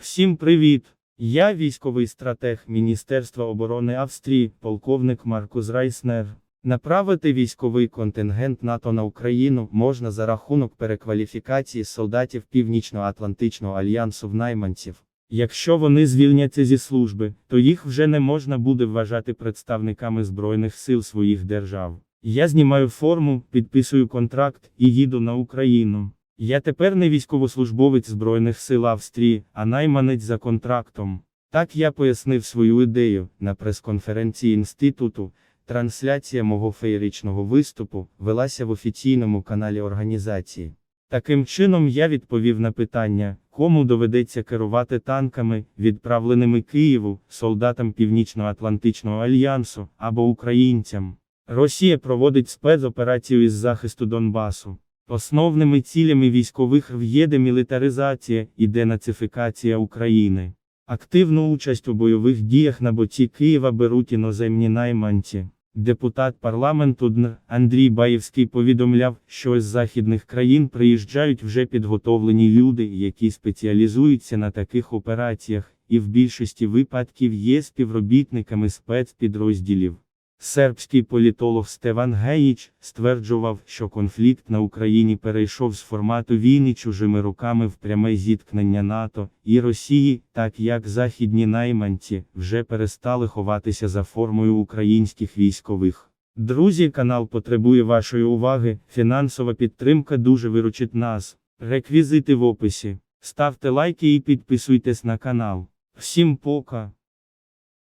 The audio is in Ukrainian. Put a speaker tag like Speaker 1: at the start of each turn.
Speaker 1: Всім привіт! Я військовий стратег Міністерства оборони Австрії, полковник Маркус Райснер. Направити військовий контингент НАТО на Україну можна за рахунок перекваліфікації солдатів Північно-Атлантичного альянсу в найманців. Якщо вони звільняться зі служби, то їх вже не можна буде вважати представниками Збройних сил своїх держав. Я знімаю форму, підписую контракт і їду на Україну. Я тепер не військовослужбовець Збройних сил Австрії, а найманець за контрактом. Так я пояснив свою ідею на прес-конференції інституту. Трансляція мого феєричного виступу велася в офіційному каналі організації. Таким чином я відповів на питання, кому доведеться керувати танками, відправленими Києву, солдатам Північно-Атлантичного альянсу або українцям. Росія проводить спецоперацію із захисту Донбасу. Основними цілями військових є демілітаризація і денацифікація України. Активну участь у бойових діях на боці Києва беруть іноземні найманці. Депутат парламенту ДНР Андрій Баєвський повідомляв, що з західних країн приїжджають вже підготовлені люди, які спеціалізуються на таких операціях, і в більшості випадків є співробітниками спецпідрозділів. Сербський політолог Стеван Геїч стверджував, що конфлікт на Україні перейшов з формату війни чужими руками в пряме зіткнення НАТО і Росії, так як західні найманці вже перестали ховатися за формою українських військових. Друзі, канал потребує вашої уваги. Фінансова підтримка дуже виручить нас. Реквізити в описі. Ставте лайки і підписуйтесь на канал. Всім пока!